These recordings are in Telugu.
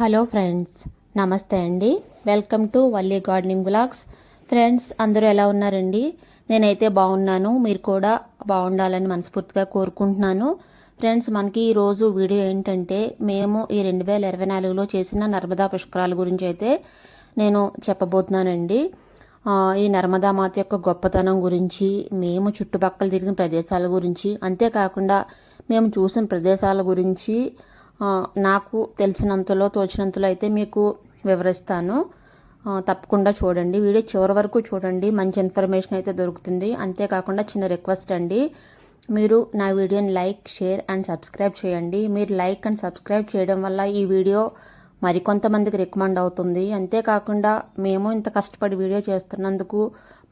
హలో ఫ్రెండ్స్ నమస్తే అండి. Welcome to Valli gardening blogs. Friends అందరూ ఎలా ఉన్నారండి? నేనైతే బాగున్నాను. మీరు కూడా బాగుండాలని మనస్ఫూర్తిగా కోరుకుంటున్నాను. ఫ్రెండ్స్ మనకి ఈరోజు వీడియో ఏంటంటే మేము ఈ రెండు వేల ఇరవై నాలుగులో చేసిన నర్మదా పుష్కరాల గురించి అయితే నేను చెప్పబోతున్నానండి. ఈ నర్మదా మాత యొక్క గొప్పతనం గురించి మేము చుట్టుపక్కల తిరిగిన ప్రదేశాల గురించి అంతేకాకుండా మేము చూసిన ప్రదేశాల గురించి నాకు తెలిసినంతలో తోచినంతలో అయితే మీకు వివరిస్తాను. తప్పకుండా చూడండి. వీడియో చివరి వరకు చూడండి. మంచి ఇన్ఫర్మేషన్ అయితే దొరుకుతుంది. అంతేకాకుండా చిన్న రిక్వెస్ట్ అండి. మీరు నా వీడియోని లైక్ షేర్ అండ్ సబ్స్క్రైబ్ చేయండి. మీరు లైక్ అండ్ సబ్స్క్రైబ్ చేయడం వల్ల ఈ వీడియో మరికొంతమందికి రికమెండ్ అవుతుంది. అంతేకాకుండా మేము ఇంత కష్టపడి వీడియో చేస్తున్నందుకు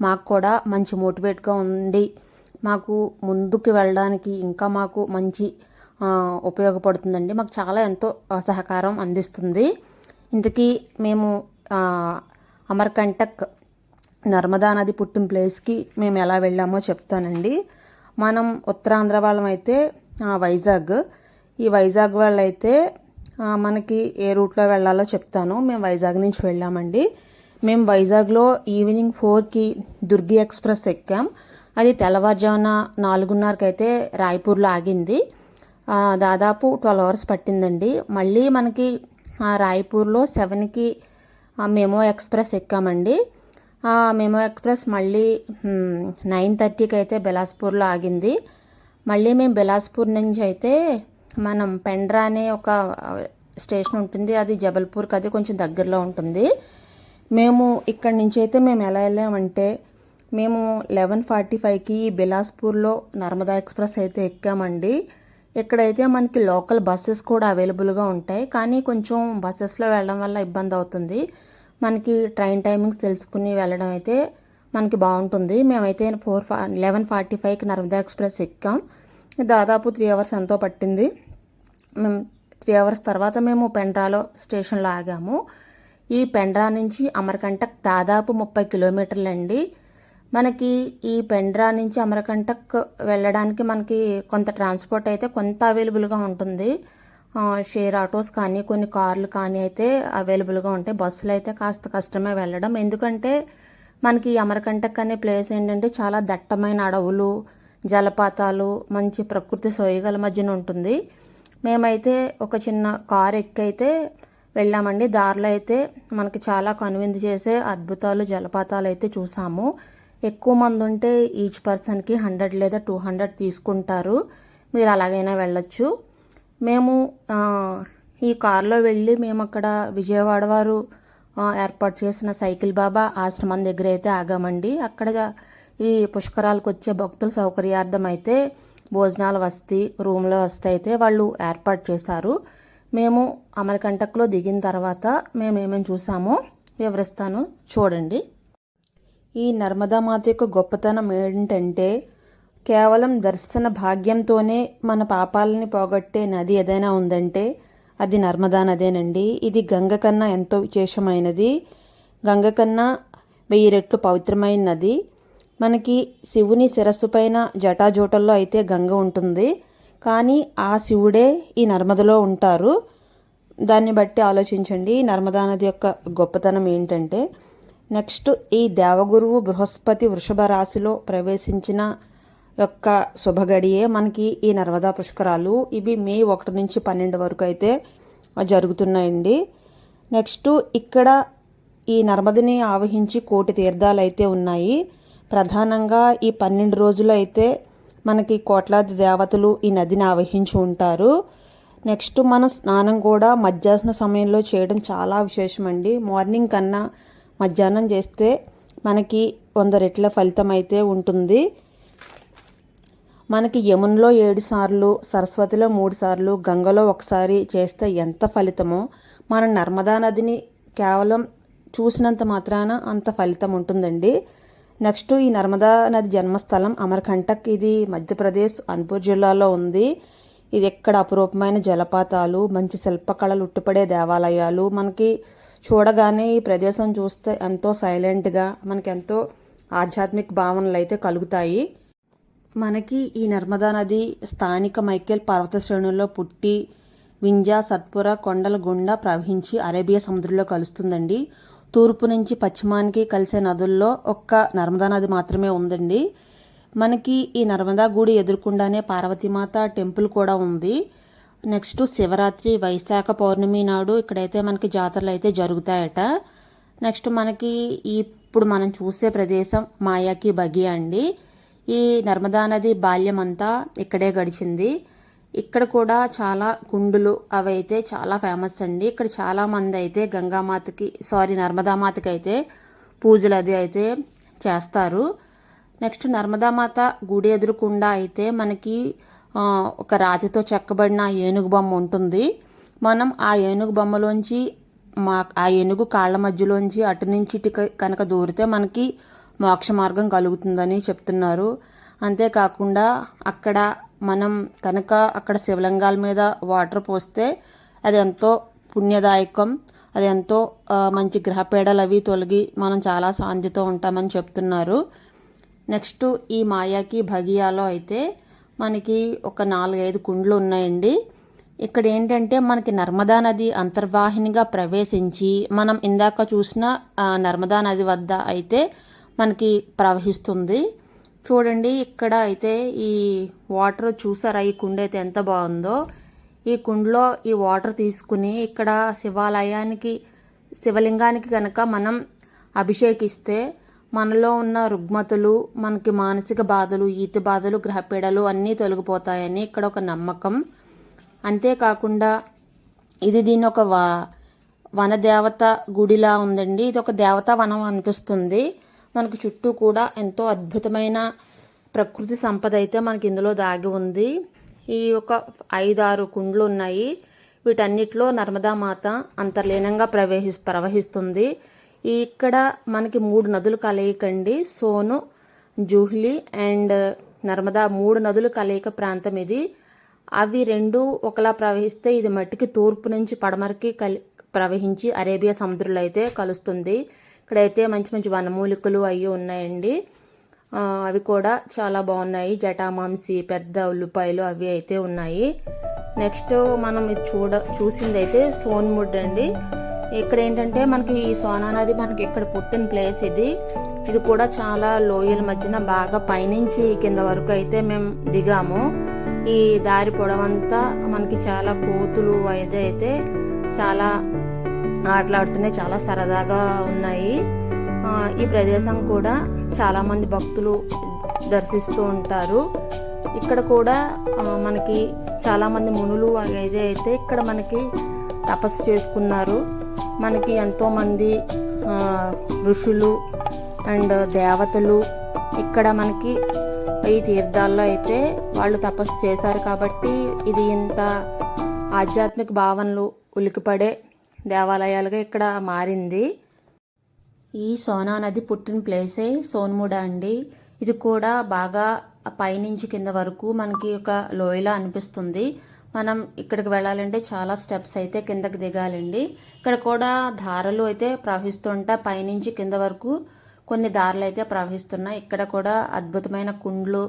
మాకు కూడా మంచి మోటివేట్గా ఉండి మాకు ముందుకు వెళ్ళడానికి ఇంకా మాకు మంచి ఉపయోగపడుతుందండి. మాకు చాలా ఎంతో సహకారం అందిస్తుంది. ఇంతకీ మేము అమర్కంటక్ నర్మదా నది పుట్టిన ప్లేస్కి మేము ఎలా వెళ్ళామో చెప్తానండి. మనం ఉత్తరాంధ్ర వాళ్ళం అయితే వైజాగ్. ఈ వైజాగ్ వాళ్ళు అయితే మనకి ఏ రూట్లో వెళ్ళాలో చెప్తాను. మేము వైజాగ్ నుంచి వెళ్ళామండి. మేము వైజాగ్లో ఈవినింగ్ ఫోర్కి దుర్గి ఎక్స్ప్రెస్ ఎక్కాం. అది తెల్లవారుజామున నాలుగున్నరకైతే అయితే రాయ్పూర్లో ఆగింది. దాదాపు ట్వెల్వ్ అవర్స్ పట్టిందండి. మళ్ళీ మనకి రాయపూర్లో రాయ్పూర్లో సెవెన్కి మేమో మెమో ఎక్స్ప్రెస్ ఎక్కామండి. మేమో మెమో ఎక్స్ప్రెస్ మళ్ళీ నైన్ థర్టీకి అయితే బిలాస్పూర్లో ఆగింది. మళ్ళీ మేము బిలాస్పూర్ నుంచి అయితే మనం పెండ్రా అనే ఒక స్టేషన్ ఉంటుంది. అది జబల్పూర్కి అది కొంచెం దగ్గరలో ఉంటుంది. మేము ఇక్కడి నుంచి అయితే మేము ఎలా వెళ్ళామంటే మేము లెవెన్ ఫార్టీ ఫైవ్కి బిలాస్పూర్లో నర్మదా ఎక్స్ప్రెస్ అయితే ఎక్కామండి. ఇక్కడైతే మనకి లోకల్ బస్సెస్ కూడా అవైలబుల్గా ఉంటాయి కానీ కొంచెం బస్సెస్లో వెళ్ళడం వల్ల ఇబ్బంది అవుతుంది. మనకి ట్రైన్ టైమింగ్స్ తెలుసుకుని వెళ్ళడం అయితే మనకి బాగుంటుంది. మేమైతే ఫోర్ ఫా లెవెన్ ఫార్టీ ఫైవ్కి నర్మదా ఎక్స్ప్రెస్ ఎక్కాం. దాదాపు త్రీ అవర్స్ ఎంతో పట్టింది. మేము త్రీ అవర్స్ తర్వాత మేము పెండ్రాలో స్టేషన్లో ఆగాము. ఈ పెండ్రా నుంచి అమరకంటక్ దాదాపు ముప్పై కిలోమీటర్లండి. మనకి ఈ పెండ్రా నుంచి అమరకంటక్ వెళ్ళడానికి మనకి కొంత ట్రాన్స్పోర్ట్ అయితే కొంత అవైలబుల్గా ఉంటుంది. షేర్ ఆటోస్ కానీ కొన్ని కార్లు కానీ అయితే అవైలబుల్గా ఉంటాయి. బస్సులు అయితే కాస్త కష్టమే వెళ్ళడం. ఎందుకంటే మనకి అమరకంటక్ అనే ప్లేస్ ఏంటంటే చాలా దట్టమైన అడవులు జలపాతాలు మంచి ప్రకృతి సోయగల మధ్యన ఉంటుంది. మేమైతే ఒక చిన్న కార్ ఎక్కైతే వెళ్ళామండి. దారిలో అయితే మనకి చాలా కనువిందు చేసే అద్భుతాలు జలపాతాలు అయితే చూసాము. ఎక్కువ మంది ఉంటే ఈచ్ పర్సన్కి హండ్రెడ్ లేదా టూ హండ్రెడ్ తీసుకుంటారు. మీరు అలాగైనా వెళ్ళొచ్చు. మేము ఈ కారులో వెళ్ళి మేము అక్కడ విజయవాడ వారు ఏర్పాటు చేసిన సైకిల్ బాబా ఆశ్రమం దగ్గర అయితే ఆగామండి. అక్కడ ఈ పుష్కరాలకు వచ్చే భక్తుల సౌకర్యార్థం అయితే భోజనాల వసతి రూమ్ల వసతి అయితే వాళ్ళు ఏర్పాటు చేశారు. మేము అమరకంటక్లో దిగిన తర్వాత మేము ఏమేమి చూసామో వివరిస్తాను. చూడండి. ఈ నర్మదా మాత యొక్క గొప్పతనం ఏంటంటే కేవలం దర్శన భాగ్యంతోనే మన పాపాలని పోగొట్టే నది ఏదైనా ఉందంటే అది నర్మదా నదేనండి. ఇది గంగ కన్నా ఎంతో విశేషమైనది. గంగ కన్నా వెయ్యి రెట్లు పవిత్రమైన నది. మనకి శివుని శిరస్సు పైన జటాజూటల్లో అయితే గంగ ఉంటుంది. కానీ ఆ శివుడే ఈ నర్మదలో ఉంటారు. దాన్ని బట్టి ఆలోచించండి. నర్మదా నది యొక్క గొప్పతనం ఏంటంటే నెక్స్ట్ ఈ దేవగురువు బృహస్పతి వృషభ రాశిలో ప్రవేశించిన యొక్క శుభగడియే మనకి ఈ నర్మదా పుష్కరాలు. ఇవి మే ఒకటి నుంచి పన్నెండు వరకు అయితే జరుగుతున్నాయండి. నెక్స్ట్ ఇక్కడ ఈ నర్మదని ఆవహించి కోటి తీర్థాలు అయితే ఉన్నాయి. ప్రధానంగా ఈ పన్నెండు రోజులు అయితే మనకి కోట్లాది దేవతలు ఈ నదిని ఆవహించి ఉంటారు. నెక్స్ట్ మన స్నానం కూడా మధ్యాహ్న సమయంలో చేయడం చాలా విశేషమండి. మార్నింగ్ కన్నా మధ్యాహ్నం చేస్తే మనకి వంద రెట్ల ఫలితం అయితే ఉంటుంది. మనకి యమునలో ఏడు సార్లు సరస్వతిలో మూడు సార్లు గంగలో ఒకసారి చేస్తే ఎంత ఫలితమో మన నర్మదా నదిని కేవలం చూసినంత మాత్రాన అంత ఫలితం ఉంటుందండి. నెక్స్ట్ ఈ నర్మదా నది జన్మస్థలం అమర్కంటక్. ఇది మధ్యప్రదేశ్ అన్పూర్ జిల్లాలో ఉంది. ఇది ఎక్కడ అపురూపమైన జలపాతాలు మంచి శిల్పకళలు ఉట్టిపడే దేవాలయాలు మనకి చూడగానే ఈ ప్రదేశం చూస్తే ఎంతో సైలెంట్గా మనకి ఎంతో ఆధ్యాత్మిక భావనలు అయితే కలుగుతాయి. మనకి ఈ నర్మదా నది స్థానిక మైకేల్ పర్వత శ్రేణుల్లో పుట్టి వింజా సత్పుర కొండల గుండా ప్రవహించి అరేబియా సముద్రంలో కలుస్తుందండి. తూర్పు నుంచి పశ్చిమానికి కలిసే నదుల్లో ఒక్క నర్మదా నది మాత్రమే ఉందండి. మనకి ఈ నర్మదా గుడి ఎదుర్కొండానే పార్వతీమాత టెంపుల్ కూడా ఉంది. నెక్స్ట్ శివరాత్రి వైశాఖ పౌర్ణమి నాడు ఇక్కడైతే మనకి జాతరలు అయితే జరుగుతాయట. నెక్స్ట్ మనకి ఇప్పుడు మనం చూసే ప్రదేశం మాయాకి బగి అండి. ఈ నర్మదా నది బాల్యం అంతా ఇక్కడే గడిచింది. ఇక్కడ కూడా చాలా గుండులు అవి అయితే చాలా ఫేమస్ అండి. ఇక్కడ చాలా మంది అయితే గంగామాతకి సారీ నర్మదామాతకి అయితే పూజలు అది అయితే చేస్తారు. నెక్స్ట్ నర్మదామాత గుడి ఎదురుకుండా అయితే మనకి ఒక రాతితో చెక్కబడిన ఏనుగు బొమ్మ ఉంటుంది. మనం ఆ ఏనుగు బొమ్మలోంచి మా ఆ ఏనుగు కాళ్ళ మధ్యలోంచి అటు నుంచి ఇటు కనుక దూరితే మనకి మోక్ష మార్గం కలుగుతుందని చెప్తున్నారు. అంతేకాకుండా అక్కడ మనం కనుక అక్కడ శివలింగాల మీద వాటర్ పోస్తే అది ఎంతో పుణ్యదాయకం అది ఎంతో మంచి గ్రహపేడలు అవి తొలగి మనం చాలా శాంతితో ఉంటామని చెప్తున్నారు. నెక్స్ట్ ఈ మాయాకి భగియాలో అయితే మనకి ఒక నాలుగైదు కుండ్లు ఉన్నాయండి. ఇక్కడ ఏంటంటే మనకి నర్మదా నది అంతర్వాహినిగా ప్రవేశించి మనం ఇందాక చూసిన నర్మదా నది వద్ద అయితే మనకి ప్రవహిస్తుంది. చూడండి ఇక్కడ అయితే ఈ వాటర్ చూసారా? ఈ కుండ అయితే ఎంత బాగుందో. ఈ కుండలో ఈ వాటర్ తీసుకుని ఇక్కడ శివాలయానికి శివలింగానికి కనుక మనం అభిషేకిస్తే మనలో ఉన్న రుగ్మతులు మనకి మానసిక బాధలు ఈతి బాధలు గ్రహపీడలు అన్నీ తొలగిపోతాయని ఇక్కడ ఒక నమ్మకం. అంతేకాకుండా ఇది దీని ఒక వా వనదేవత గుడిలా ఉందండి. ఇది ఒక దేవతా వనం అనిపిస్తుంది. మనకు చుట్టూ కూడా ఎంతో అద్భుతమైన ప్రకృతి సంపద అయితే మనకి ఇందులో దాగి ఉంది. ఈ ఒక ఐదారు కుండ్లు ఉన్నాయి. వీటన్నిటిలో నర్మదా మాత అంతర్లీనంగా ప్రవహి ప్రవహిస్తుంది. ఇక్కడ మనకి మూడు నదులు కలయికండి. సోను జూహ్లీ అండ్ నర్మదా మూడు నదులు కలయిక ప్రాంతం ఇది. అవి రెండు ఒకలా ప్రవహిస్తే ఇది మట్టికి తూర్పు నుంచి పడమరకి కలి ప్రవహించి అరేబియా సముద్రంలో అయితే కలుస్తుంది. ఇక్కడైతే మంచి మంచి వనమూలికలు అవి ఉన్నాయండి. అవి కూడా చాలా బాగున్నాయి. జటామాంసి పెద్ద ఉల్లిపాయలు అవి అయితే ఉన్నాయి. నెక్స్ట్ మనం ఇది చూడ చూసింది అయితే సోన్ముడ్ అండి ఇక్కడ ఏంటంటే మనకి ఈ సోనా నది మనకి ఇక్కడ పుట్టిన ప్లేస్ ఇది. ఇది కూడా చాలా లోయల మధ్యన బాగా పైనుంచి కింద వరకు అయితే మేము దిగాము. ఈ దారి పొడవంతా మనకి చాలా కోతులు అయితే అయితే చాలా ఆటలాడుతున్నాయి చాలా సరదాగా ఉన్నాయి. ఈ ప్రదేశం కూడా చాలామంది భక్తులు దర్శిస్తూ ఉంటారు. ఇక్కడ కూడా మనకి చాలామంది మునులు అయితే అయితే ఇక్కడ మనకి తపస్సు చేసుకున్నారు. మనకి ఎంతోమంది ఋషులు అండ్ దేవతలు ఇక్కడ మనకి ఈ తీర్థాల్లో అయితే వాళ్ళు తపస్సు చేశారు కాబట్టి ఇది ఇంత ఆధ్యాత్మిక భావనలు ఉలికిపడే దేవాలయాలుగా ఇక్కడ మారింది. ఈ సోనా నది పుట్టిన ప్లేసే సోన్ముడా అండి. ఇది కూడా బాగా పైనుంచి కింద వరకు మనకి ఒక లోయలా అనిపిస్తుంది. మనం ఇక్కడికి వెళ్ళాలంటే చాలా స్టెప్స్ అయితే కిందకి దిగాలండి. ఇక్కడ కూడా ధారలు అయితే ప్రవహిస్తుంటా పైనుంచి కింద వరకు కొన్ని దారులు అయితే ప్రవహిస్తున్నాయి. ఇక్కడ కూడా అద్భుతమైన కుండ్లు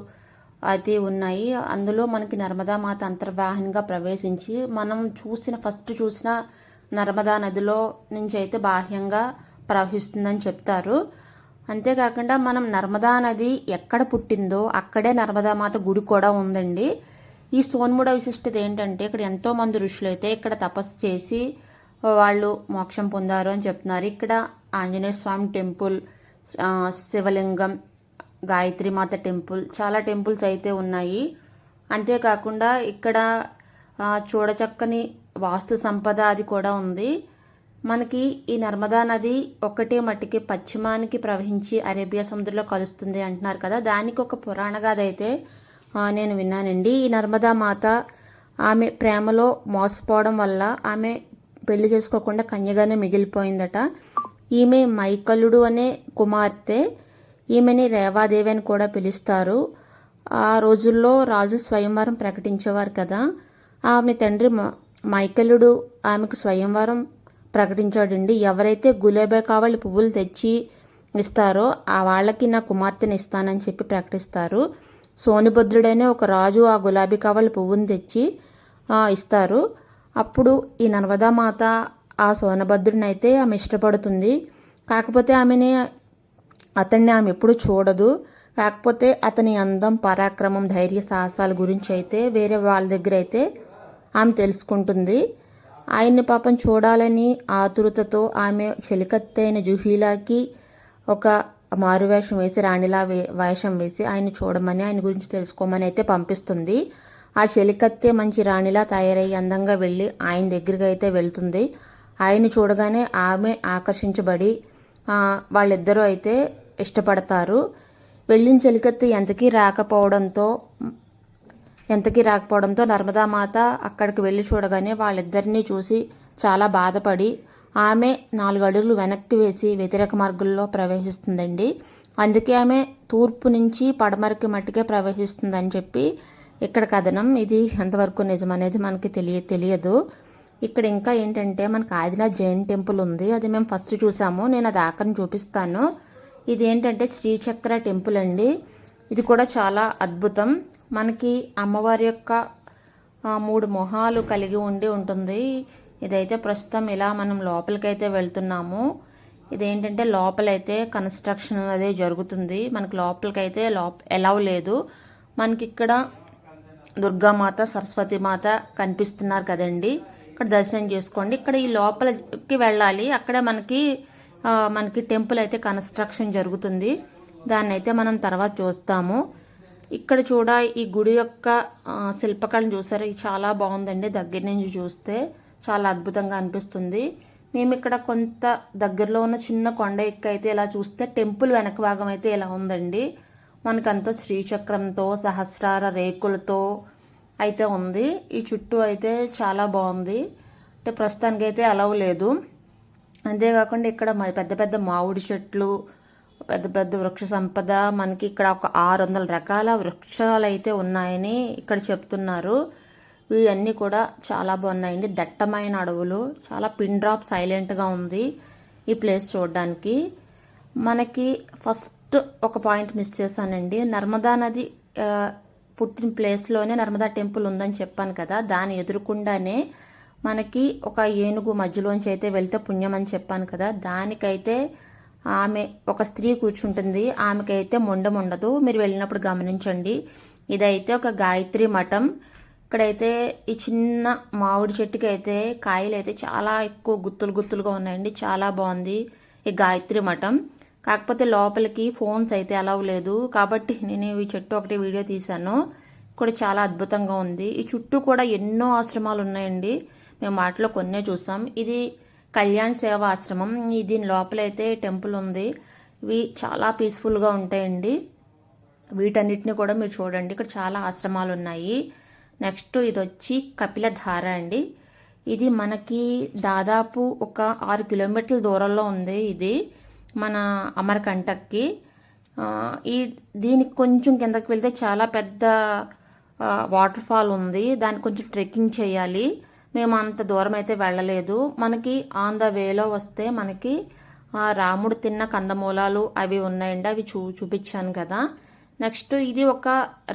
అయితే ఉన్నాయి. అందులో మనకి నర్మదా మాత అంతర్వాహినిగా ప్రవేశించి మనం చూసిన ఫస్ట్ చూసిన నర్మదా నదిలో నుంచి అయితే బాహ్యంగా ప్రవహిస్తుందని చెప్తారు. అంతేకాకుండా మనం నర్మదా నది ఎక్కడ పుట్టిందో అక్కడే నర్మదా మాత గుడి కూడా ఉందండి. ఈ సోన్ముడ విశిష్టత ఏంటంటే ఇక్కడ ఎంతో మంది ఋషులు అయితే ఇక్కడ తపస్సు చేసి వాళ్ళు మోక్షం పొందారు అని చెప్తున్నారు. ఇక్కడ ఆంజనేయ స్వామి టెంపుల్ శివలింగం గాయత్రి మాత టెంపుల్ చాలా టెంపుల్స్ అయితే ఉన్నాయి. అంతేకాకుండా ఇక్కడ చూడచక్కని వాస్తు సంపద అది కూడా ఉంది. మనకి ఈ నర్మదా నది ఒక్కటే మట్టికి పశ్చిమానికి ప్రవహించి అరేబియా సముద్రంలో కలుస్తుంది అంటున్నారు కదా. దానికి ఒక పురాణ గాథ అయితే నేను విన్నానండి. ఈ నర్మదా మాత ఆమె ప్రేమలో మోసపోవడం వల్ల ఆమె పెళ్ళి చేసుకోకుండా కన్యగానే మిగిలిపోయిందట. ఈమె మైకల్లుడు అనే కుమార్తె ఈమెని రేవాదేవి అని కూడా పిలుస్తారు. ఆ రోజుల్లో రాజు స్వయంవరం ప్రకటించేవారు కదా. ఆమె తండ్రి మైకలుడు ఆమెకు స్వయంవరం ప్రకటించాడండి. ఎవరైతే గులేబే కావాలి పువ్వులు తెచ్చి ఇస్తారో ఆ వాళ్ళకి నా కుమార్తెని ఇస్తానని చెప్పి ప్రకటిస్తారు. సోనిభద్రుడైన ఒక రాజు ఆ గులాబీ కవల పువ్వును తెచ్చి ఇస్తారు. అప్పుడు ఈ నర్మదామాత ఆ సోనభద్రుడిని అయితే ఆమె ఇష్టపడుతుంది. కాకపోతే ఆమెని అతన్ని ఆమె ఎప్పుడు చూడదు. కాకపోతే అతని అందం పరాక్రమం ధైర్య సాహసాల గురించి అయితే వేరే వాళ్ళ దగ్గర అయితే ఆమె తెలుసుకుంటుంది. ఆయన్ని పాపం చూడాలని ఆతురతతో ఆమె చెలికత్తైన జుహీలాకి ఒక మారువేషం వేసి రాణిలా వే వేషం వేసి ఆయన చూడమని ఆయన గురించి తెలుసుకోమని అయితే పంపిస్తుంది. ఆ చెలికత్తే మంచి రాణిలా తయారయ్యి అందంగా వెళ్ళి ఆయన దగ్గరికి అయితే వెళ్తుంది. ఆయన చూడగానే ఆమె ఆకర్షించబడి వాళ్ళిద్దరూ అయితే ఇష్టపడతారు. వెళ్ళిన చెలికత్తి ఎంతకీ రాకపోవడంతో ఎంతకీ రాకపోవడంతో నర్మదామాత అక్కడికి వెళ్ళి చూడగానే వాళ్ళిద్దరినీ చూసి చాలా బాధపడి ఆమె నాలుగు అడుగులు వెనక్కి వేసి వ్యతిరేక మార్గంలో ప్రవేశిస్తుందండి. అందుకే ఆమె తూర్పు నుంచి పడమరకి మట్టికే ప్రవహిస్తుందని చెప్పి ఇక్కడ కథనం. ఇది ఎంతవరకు నిజం అనేది మనకి తెలియ తెలియదు. ఇక్కడ ఇంకా ఏంటంటే మనకి ఆదినాథ్ జైన్ టెంపుల్ ఉంది. అది మేము ఫస్ట్ చూసాము. నేను అది ఆఖరిని చూపిస్తాను. ఇది ఏంటంటే శ్రీచక్ర టెంపుల్ అండి. ఇది కూడా చాలా అద్భుతం. మనకి అమ్మవారి యొక్క మూడు మొహాలు కలిగి ఉండి ఉంటుంది. ఇదైతే ప్రస్తుతం ఇలా మనం లోపలికైతే వెళ్తున్నాము. ఇదేంటంటే లోపలైతే కన్స్ట్రక్షన్ అనేది జరుగుతుంది. మనకి లోపలికైతే లోప ఎలవ్ లేదు. మనకి ఇక్కడ దుర్గామాత సరస్వతి మాత కనిపిస్తున్నారు కదండి. ఇక్కడ దర్శనం చేసుకోండి. ఇక్కడ ఈ లోపలికి వెళ్ళాలి. అక్కడ మనకి మనకి టెంపుల్ అయితే కన్స్ట్రక్షన్ జరుగుతుంది. దాన్ని అయితే మనం తర్వాత చూస్తాము. ఇక్కడ చూడ ఈ గుడి యొక్క శిల్పకళను చూసారు? ఇది చాలా బాగుందండి దగ్గర నుంచి చూస్తే. చాలా అద్భుతంగా అనిపిస్తుంది. మేము ఇక్కడ కొంత దగ్గరలో ఉన్న చిన్న కొండ ఎక్కి అయితే ఇలా చూస్తే టెంపుల్ వెనక భాగం అయితే ఇలా ఉందండి. మనకంతా శ్రీచక్రంతో సహస్రార రేకులతో అయితే ఉంది. ఈ చుట్టూ అయితే చాలా బాగుంది. అంటే ప్రస్తుతానికి అయితే అలవ్ లేదు. అంతేకాకుండా ఇక్కడ పెద్ద పెద్ద మామిడి చెట్లు పెద్ద పెద్ద వృక్ష సంపద మనకి ఇక్కడ ఒక ఆరు వందల రకాల వృక్షాలు అయితే ఉన్నాయని ఇక్కడ చెప్తున్నారు. ఇవన్నీ కూడా చాలా బాగున్నాయండి. దట్టమైన అడవులు చాలా పిన్ డ్రాప్ సైలెంట్గా ఉంది ఈ ప్లేస్ చూడడానికి. మనకి ఫస్ట్ ఒక పాయింట్ మిస్ చేశానండి. నర్మదా నది పుట్టిన ప్లేస్లోనే నర్మదా టెంపుల్ ఉందని చెప్పాను కదా దాని ఎదురుకుండానే మనకి ఒక ఏనుగు మధ్యలోంచి అయితే వెళ్తే పుణ్యం అని చెప్పాను కదా దానికైతే ఆమె ఒక స్త్రీ కూర్చుంటుంది. ఆమెకైతే మొండం ఉండదు మీరు వెళ్ళినప్పుడు గమనించండి. ఇదైతే ఒక గాయత్రి మఠం. ఇక్కడైతే ఈ చిన్న మామిడి చెట్టుకి అయితే కాయలు అయితే చాలా ఎక్కువ గుత్తులు గుత్తులుగా ఉన్నాయండి. చాలా బాగుంది ఈ గాయత్రి మఠం. కాకపోతే లోపలికి ఫోన్స్ అయితే అలవ్ లేదు. కాబట్టి నేను ఈ చెట్టు ఒకటి వీడియో తీశాను. కూడా చాలా అద్భుతంగా ఉంది. ఈ చుట్టూ కూడా ఎన్నో ఆశ్రమాలు ఉన్నాయండి. మేము వాటిలో కొన్నే చూసాం. ఇది కళ్యాణ్ సేవ ఆశ్రమం. ఈ దీని లోపలైతే టెంపుల్ ఉంది. ఇవి చాలా పీస్ఫుల్గా ఉంటాయండి. వీటన్నిటిని కూడా మీరు చూడండి. ఇక్కడ చాలా ఆశ్రమాలు ఉన్నాయి. నెక్స్ట్ ఇది వచ్చి కపిలధార అండి. ఇది మనకి దాదాపు ఒక ఆరు కిలోమీటర్ల దూరంలో ఉంది ఇది మన అమరకంటక్కి. ఈ దీనికి కొంచెం కిందకి వెళ్తే చాలా పెద్ద వాటర్ ఫాల్ ఉంది. దానికి కొంచెం ట్రెక్కింగ్ చేయాలి. మేము అంత దూరం అయితే వెళ్ళలేదు. మనకి ఆన్ ద వేలో వస్తే మనకి రాముడు తిన్న కందమూలాలు అవి ఉన్నాయండి. అవి చూ చూపించాను కదా. నెక్స్ట్ ఇది ఒక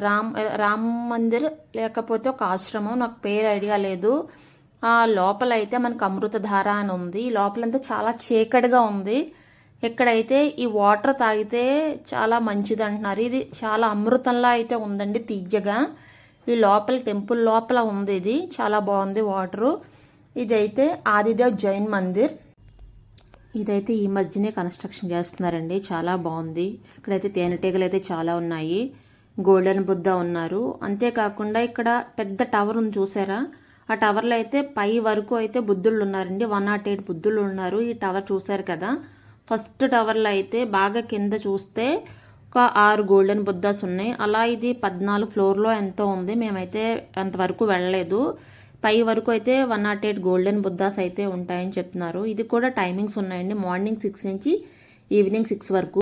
రామ్ రామ్ మందిర్ లేకపోతే ఒక ఆశ్రమం. నాకు పేరు ఐడియా లేదు. ఆ లోపల అయితే మనకు అమృతధార అని ఉంది. లోపలంతా చాలా చీకటిగా ఉంది. ఇక్కడైతే ఈ వాటర్ తాగితే చాలా మంచిది అంటున్నారు. ఇది చాలా అమృతంలా అయితే ఉందండి తీయగా. ఈ లోపల టెంపుల్ లోపల ఉంది ఇది. చాలా బాగుంది వాటరు. ఇదైతే ఆదిదేవ్ జైన్ మందిర్. ఇదైతే ఈ మధ్యనే కన్స్ట్రక్షన్ చేస్తున్నారండి. చాలా బాగుంది. ఇక్కడైతే తేనెటీగలు అయితే చాలా ఉన్నాయి. గోల్డెన్ బుద్ధ ఉన్నారు. అంతేకాకుండా ఇక్కడ పెద్ద టవర్ ఉంది చూసారా? ఆ టవర్లో అయితే పై వరకు అయితే బుద్ధుళ్ళు ఉన్నారండి. వన్ నాట్ ఎయిట్ బుద్ధుళ్ళు ఉన్నారు. ఈ టవర్ చూసారు కదా? ఫస్ట్ టవర్లో అయితే బాగా కింద చూస్తే ఒక ఆరు గోల్డెన్ బుద్ధాస్ ఉన్నాయి. అలా ఇది పద్నాలుగు ఫ్లోర్లో ఎంతో ఉంది. మేమైతే అంతవరకు వెళ్ళలేదు. పై వరకు అయితే one not eight golden Buddhas అయితే ఉంటాయని చెప్తున్నారు. ఇది కూడా టైమింగ్స్ ఉన్నాయండి. మార్నింగ్ సిక్స్ నుంచి ఈవినింగ్ సిక్స్ వరకు.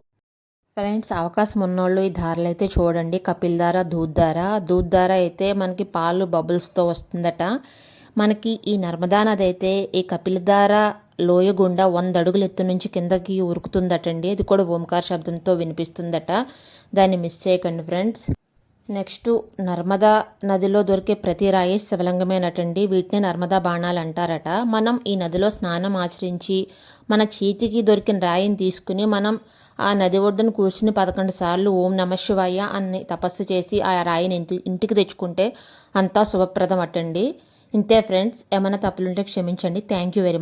ఫ్రెండ్స్ అవకాశం ఉన్నోళ్ళు ఈ ధారలు అయితే చూడండి. కపిల్ ధార దూద్ ధార. దూద్ ధార అయితే మనకి పాలు బబుల్స్తో వస్తుందట. మనకి ఈ నర్మదా నది అయితే ఈ కపిలధార లోయ గుండా వంద అడుగుల ఎత్తు నుంచి కిందకి ఉరుకుతుందటండి. అది కూడా ఓంకార శబ్దంతో వినిపిస్తుందట. దాన్ని మిస్ చేయకండి ఫ్రెండ్స్ నెక్స్ట్ నర్మదా నదిలో దొరికే ప్రతి రాయి శివలింగమేనటండి. వీటిని నర్మదా బాణాలు అంటారట. మనం ఈ నదిలో స్నానం ఆచరించి మన చేతికి దొరికిన రాయిని తీసుకుని మనం ఆ నది ఒడ్డున కూర్చుని పదకొండు సార్లు ఓం నమ శివాయ అని తపస్సు చేసి ఆ రాయిని ఇంటి ఇంటికి తెచ్చుకుంటే అంతా శుభప్రదం అటండి ఇంతే ఫ్రెండ్స్ ఏమైనా తప్పులుంటే క్షమించండి. Thank you very much